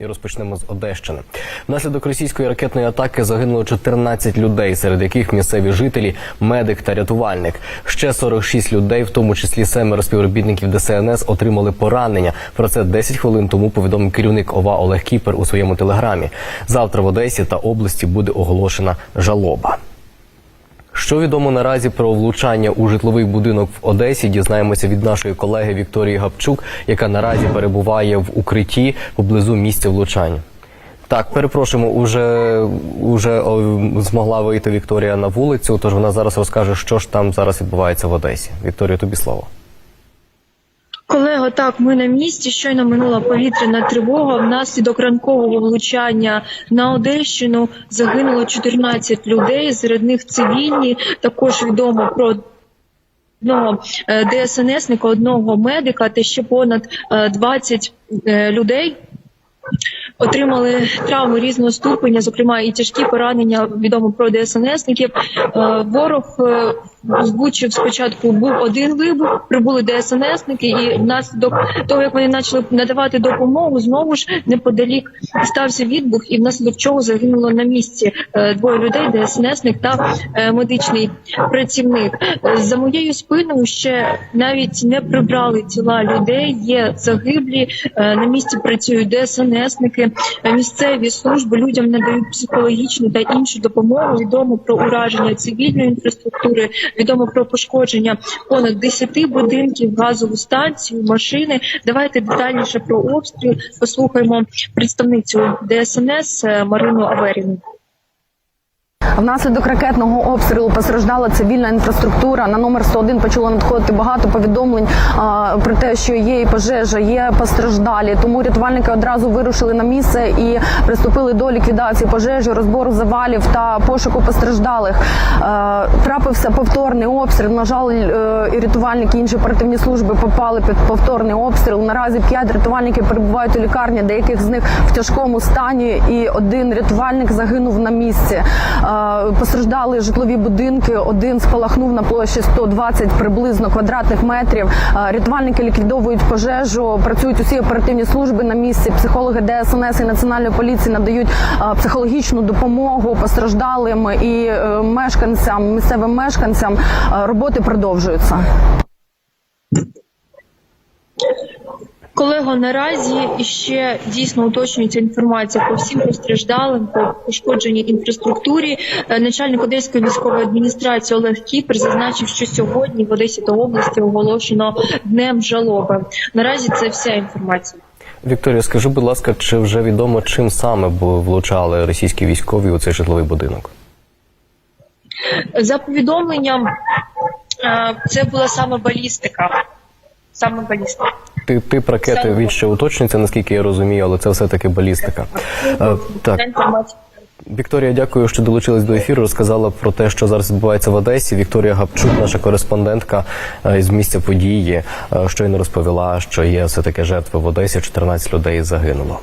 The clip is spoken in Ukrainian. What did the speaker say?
І розпочнемо з Одещини. Внаслідок російської ракетної атаки загинуло 14 людей, серед яких місцеві жителі, медик та рятувальник. Ще 46 людей, в тому числі семеро співробітників ДСНС, отримали поранення. Про це 10 хвилин тому повідомив керівник ОВА Олег Кіпер у своєму телеграмі. Завтра в Одесі та області буде оголошена жалоба. Що відомо наразі про влучання у житловий будинок в Одесі, дізнаємося від нашої колеги Вікторії Гапчук, яка наразі перебуває в укритті поблизу місця влучання. Так, перепрошуємо, уже, уже змогла вийти Вікторія на вулицю, тож вона зараз розкаже, що ж там зараз відбувається в Одесі. Вікторія, тобі слово. Колего, так, ми на місці. Щойно минула повітряна тривога. Внаслідок ранкового влучання на Одещину загинуло 14 людей. Серед них цивільні. Також відомо про одного е, ДСНСника, одного медика та ще понад е, 20 е, людей. Отримали травми різного ступеня, зокрема і тяжкі поранення. Відомо про ДСНСників. Е, Ворог е, озвучив спочатку був один вибух, прибули ДСНСники, і внаслідок того, як вони почали надавати допомогу, знову ж неподалік стався відбух, і внаслідок чого загинуло на місці е, двоє людей: ДСНСник та е, медичний працівник. За моєю спиною ще навіть не прибрали тіла людей. Є загиблі е, на місці працюють ДСНСники, місцеві служби людям надають психологічну та іншу допомогу. Відомо про ураження цивільної інфраструктури, відомо про пошкодження понад 10 будинків, газову станцію, машини. Давайте детальніше про обстріл. Послухаємо представницю ДСНС е, Марину Аверіну. Внаслідок ракетного обстрілу постраждала цивільна інфраструктура. На номер 101 почало надходити багато повідомлень про те, що є і пожежа, є постраждалі. Тому рятувальники одразу вирушили на місце і приступили до ліквідації пожежі, розбору завалів та пошуку постраждалих. Е, трапився повторний обстріл. На жаль, е, і рятувальники інші оперативні служби попали під повторний обстріл. Наразі п'ять рятувальників перебувають у лікарні, деяких з них в тяжкому стані, і один рятувальник загинув на місці. Е, Постраждали житлові будинки. Один спалахнув на площі 120 приблизно квадратних метрів. Е, Рятувальники ліквідовують пожежу. Працюють усі оперативні служби на місці. Психологи ДСНС і національної поліції надають е, психологічну допомогу постраждалим і е, мешканцям, місцевим мешканцям. Роботи продовжуються. Колего, наразі ще дійсно уточнюється інформація по всім постраждалим, по пошкодженій інфраструктурі. Е, Начальник Одеської військової адміністрації Олег Кіпер зазначив, що сьогодні в Одесі та області оголошено днем жалоби. Наразі це вся інформація. Вікторія, скажи, будь ласка, чи вже відомо, чим саме влучали російські військові у цей житловий будинок? За повідомленням, е, це була саме балістика. Саме балістика. Ти тип ракети він ще уточнюється, наскільки я розумію, але це все таки балістика. Е, Так, Вікторія, дякую, що долучились до ефіру. Розказала про те, що зараз відбувається в Одесі. Вікторія Гапчук, наша кореспондентка е, з місця події, е, щойно розповіла, що є все таки жертви в Одесі. 14 людей загинуло.